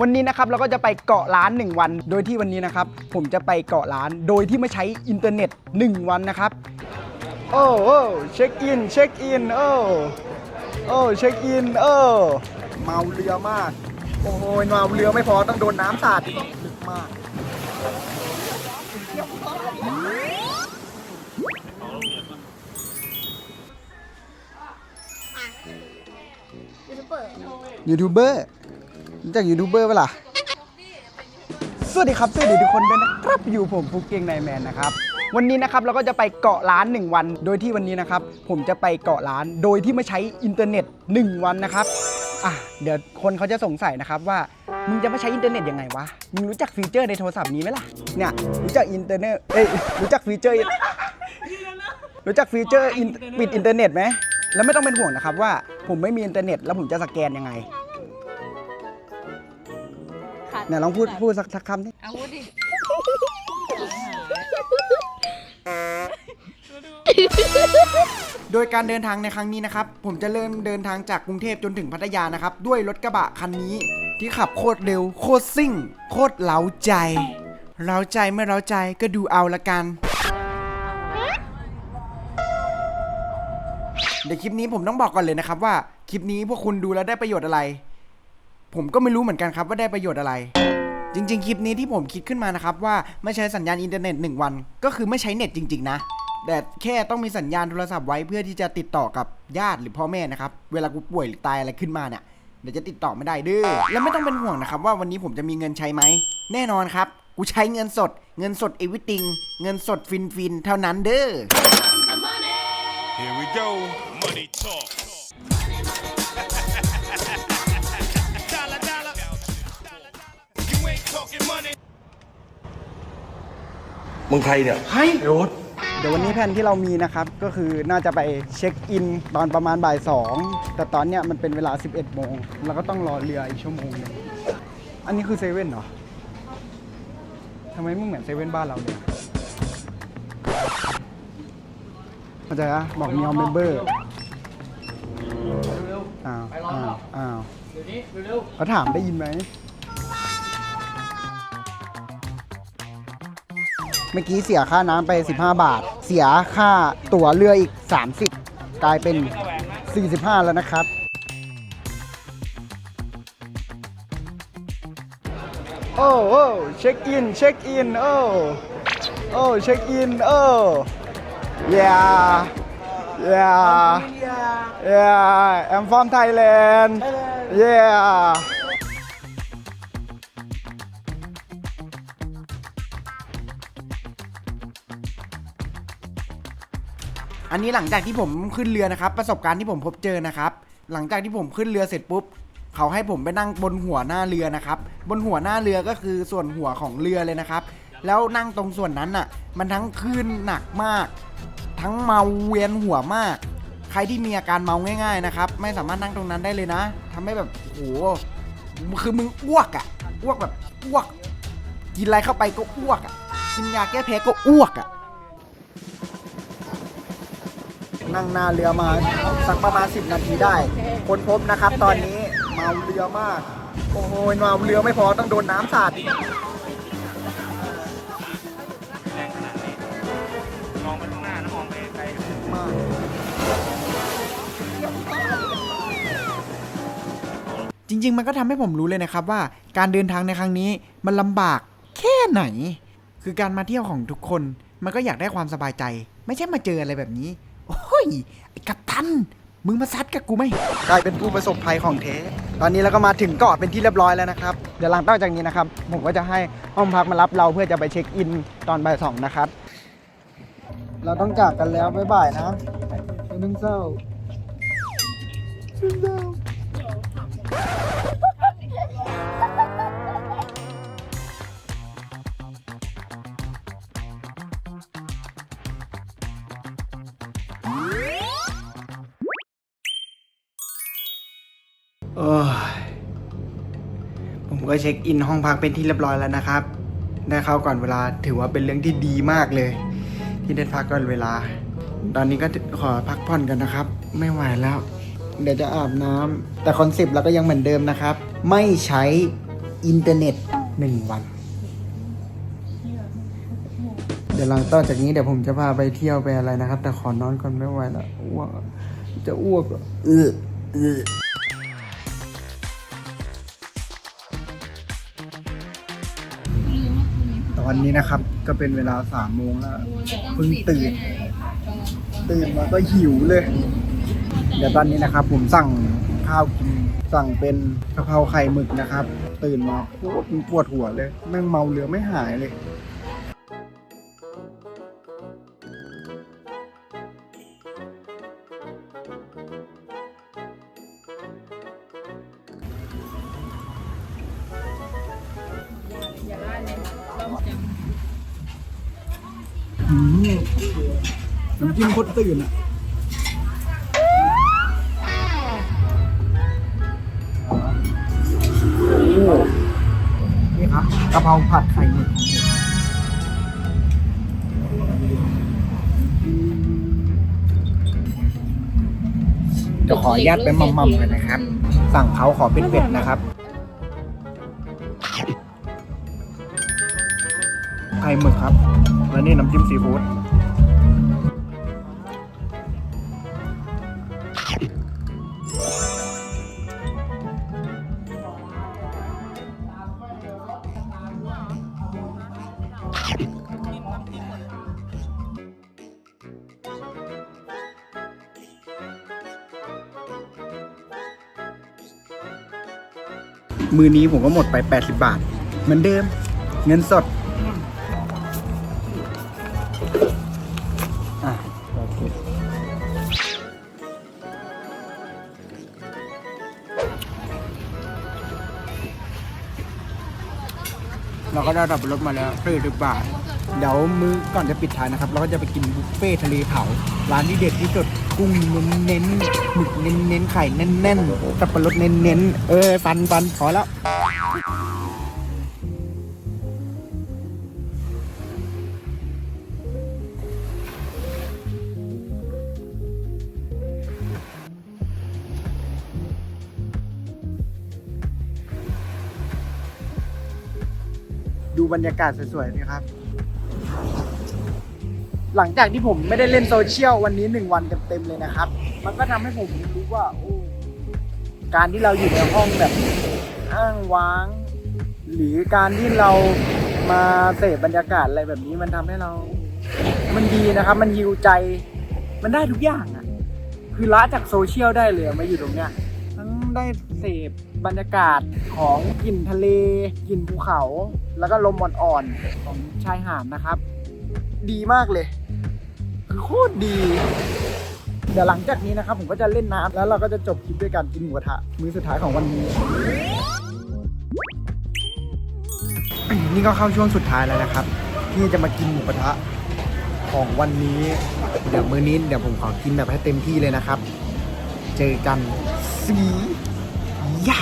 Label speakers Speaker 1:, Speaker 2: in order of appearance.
Speaker 1: วันนี้นะครับเราก็จะไปเกาะล้าน 1 วัน โดยที่วันนี้นะครับ ผมจะไปเกาะล้านโดยที่ไม่ใช้อินเทอร์เน็ต 1 วันนะครับ โอ้โอ้เช็คอินเช็คอินโอ้โอ้เช็คอินเออเมาเรือมาก โอ้ยเมาเรือไม่พอต้องโดนน้ำสาดอีกลึกมาก
Speaker 2: ยูทูบเบอร์
Speaker 1: ยูทูบเบอ รู้จักยูทูบเบอร์ปะล่ะสวัสดีครับ สวัสดีทุกคนด้วยนะครับ อยู่ผมฟุกเกงไนแมนนะครับ วันนี้นะครับเราก็จะไปเกาะล้าน 1 วัน โดยที่วันนี้นะครับ ผมจะไปเกาะล้าน โดยที่ไม่ใช้อินเทอร์เน็ต 1 วันนะครับ อะ เดี๋ยวคนเขาจะสงสัยนะครับว่า มึงจะไม่ใช้อินเทอร์เน็ตยังไงวะ มึงรู้จักฟีเจอร์ในโทรศัพท์นี้ไหมล่ะ เนี่ย รู้จักอินเทอร์เน็ต เอ้ย รู้จักฟีเจอร์ รู้จักฟีเจอร์อินปิดอินเทอร์เน็ตไหม แล้วไม่ต้องเป็นห่วงนะครับว่าผมไม่มีอินเทอร์เน็ตแล้วผมจะสแกนยังไง เนี่ยลองพูดพูดสักสักคำนี่
Speaker 2: เอาพูดดิ
Speaker 1: โดยการเดินทางในครั้งนี้นะครับ ผมจะเริ่มเดินทางจากกรุงเทพจนถึงพัทยานะครับ ด้วยรถกระบะคันนี้ที่ขับโคตรเร็ว โคตรซิ่ง โคตรเล้าใจเล้าใจไม่เล้าใจก็ดูเอาละกัน เดี๋ยวคลิปนี้ผมต้องบอกก่อนเลยนะครับว่า คลิปนี้พวกคุณดูแล้วได้ประโยชน์อะไร ผมก็ไม่รู้เหมือนกันครับว่าได้ประโยชน์อะไร จริง ๆ คลิปนี้ที่ผมคิดขึ้นมานะครับว่าไม่ใช้สัญญาณอินเทอร์เน็ต 1 วัน ก็คือไม่ใช้เน็ตจริง ๆ นะ แต่แค่ต้องมีสัญญาณโทรศัพท์ไว้เพื่อที่จะติดต่อกับญาติหรือพ่อแม่นะครับเวลากูป่วยหรือตายอะไรขึ้นมาเนี่ยเดี๋ยวจะติดต่อไม่ได้เด้อแล้วไม่ต้องเป็นห่วงนะครับว่าวันนี้ผมจะมีเงินใช้ไหมแน่นอนครับกูใช้เงินสด เงินสดเอวิติงเงินสดฟินฟินเท่านั้นเด้อ
Speaker 3: Here we go. Money talk.
Speaker 4: มึงใครเนี่ย
Speaker 1: เฮ้ยรถเดี๋ยววันนี้แผนที่เรามีนะครับ ก็คือน่าจะไปเช็คอินตอนประมาณบ่ายสองแต่ตอนเนี้ยมันเป็นเวลา 11โมงเราก็ต้องรอเรืออีกชั่วโมงหนึงอันนี้คือเซเว่นเหรอทำไมไม่เหมือนเซเว่นบ้านเราเนี่ยเข้าใจปะบอกมีเอาเมมเบอร์อ้าวอ้าวอ้าวเขาถามได้ยินไหม เมื่อกี้เสียค่าน้ำไป 15 บาท เสียค่าตั๋วเรืออีก 30 กลายเป็น 45 แล้วนะครับ โอ้โอ้เช็คอิน เช็คอิน โอ้โอ้เช็คอิน โอ้ yeah yeah yeah I'm from Thailand yeah อันนี้หลังจากที่ผมขึ้นเรือนะครับ ประสบการณ์ที่ผมพบเจอนะครับ หลังจากที่ผมขึ้นเรือเสร็จปุ๊บ เขาให้ผมไปนั่งบนหัวหน้าเรือนะครับ บนหัวหน้าเรือก็คือส่วนหัวของเรือเลยนะครับ แล้วนั่งตรงส่วนนั้นน่ะ มันทั้งคลื่นหนักมาก ทั้งเมาเวียนหัวมาก ใครที่มีอาการเมาง่าย ๆนะครับ ไม่สามารถนั่งตรงนั้นได้เลยนะทำให้แบบโอ้โหคือมึงอ้วกอะอ้วกแบบอ้วก กินอะไรเข้าไปก็อ้วกอะกินยาแก้แพ้ก็อ้วกอะ นั่งหน้าเรือมาสักประมาณ 10 นาทีได้ ค้นพบนะครับ ตอนนี้เมาเรือมาก โอ้โหเมาเรือไม่พอต้องโดนน้ำสาดอีก
Speaker 5: มองไปข้างหน้านะมองไปไกล
Speaker 1: มากจริง ๆ มันก็ทำให้ผมรู้เลยนะครับว่าการเดินทางในครั้งนี้มันลำบากแค่ไหน คือการมาเที่ยวของทุกคน มันก็อยากได้ความสบายใจ ไม่ใช่มาเจออะไรแบบนี้ โอ้ยไอ้กัปตัน มึงมาซัดกับกูไหมกลายเป็นผู้ประสบภัยของเทตอนนี้เราก็มาถึงเกาะเป็นที่เรียบร้อยแล้วนะครับ เดี๋ยวหลังจากนี้นะครับ ผมก็จะให้ห้องพักมารับเราเพื่อจะไปเช็คอินตอนบ่ายสองนะครับ เราต้องจากกันแล้วบ๊ายบายนะนึงเศร้าเศร้าโผมก็เช็คอินห้องพักเป็นที่เรียบร้อยแล้วนะครับ ได้เข้าก่อนเวลาถือว่าเป็นเรื่องที่ดีมากเลย ที่ได้พักก่อนเวลา ตอนนี้ก็ขอพักผ่อนกันนะครับ ไม่ไหวแล้ว เดี๋ยวจะอาบน้ำแต่คอนเซปต์เราก็ยังเหมือนเดิมนะครับ ไม่ใช้อินเทอร์เน็ตหนึ่งวัน เดี๋ยวหลังต่อจากนี้เดี๋ยวผมจะพาไปเที่ยวไปอะไรนะครับ แต่ขอนอนก่อนไม่ไหวแล้วอ้วกจะอ้วกเออเออ วันนี้นะครับ ก็เป็นเวลาสามโมงแล้วเพิ่งตื่น ตื่นมาก็หิวเลย เดี๋ยวตอนนี้นะครับ ผมสั่งข้าวกินสั่งเป็นกะเพราไข่หมึกนะครับ ตื่นมาปวดปวดหัวเลย แม่งเมาเรือไม่หายเลย อืมน้ำจิ้มโคตรตื่นอะโอ้นี่ครับกะเพราผัดไข่หมึกของผมเดี๋ยวขออนุญาตเป็นมัมๆกันนะครับ สั่งเขาขอเป็นเป็ดนะครับ ไข่หมึกครับ และนี่น้ำจิ้มซีฟู้ดมือนี้ผมก็หมดไป 80 บาท เหมือนเดิม เงินสด เราก็ได้รับรถมาแล้วสี่สิบบาท เดี๋ยวมื้อก่อนจะปิดท้ายนะครับ เราก็จะไปกินบุฟเฟ่ทะเลเผา ร้านที่เด็ดที่สุดกุ้งเน้นๆหมึกเน้นๆไข่แน่นๆสับปะรดเน้นๆเออฟันฟันพอแล้ว บรรยากาศสวยๆนี่ครับ หลังจากที่ผมไม่ได้เล่นโซเชียลวันนี้หนึ่งวันเต็มๆเลยนะครับ มันก็ทำให้ผมรู้ว่าโอ้การที่เราอยู่ในห้องแบบอ้างว้าง หรือการที่เรามาเสพบรรยากาศอะไรแบบนี้มันทำให้เรา มันดีนะครับ มันยิวใจ มันได้ทุกอย่างอะคือละจากโซเชียลได้เลยมาอยู่ตรงเนี้ยทั้งได้เสพ บรรยากาศของกลิ่นทะเลกลิ่นภูเขา แล้วก็ลมอ่อนๆของชายหาดนะครับ ดีมากเลยคือโคตรดี เดี๋ยวหลังจากนี้นะครับ ผมก็จะเล่นน้ำแล้วเราก็จะจบคลิปด้วยการกินหมูกระทะมื้อสุดท้ายของวันนี้ นี่ก็เข้าช่วงสุดท้ายแล้วนะครับ ที่จะมากินหมูกระทะของวันนี้ เดี๋ยวมื้อนี้เดี๋ยวผมขอกินแบบให้เต็มที่เลยนะครับ เจอกันสี ย่า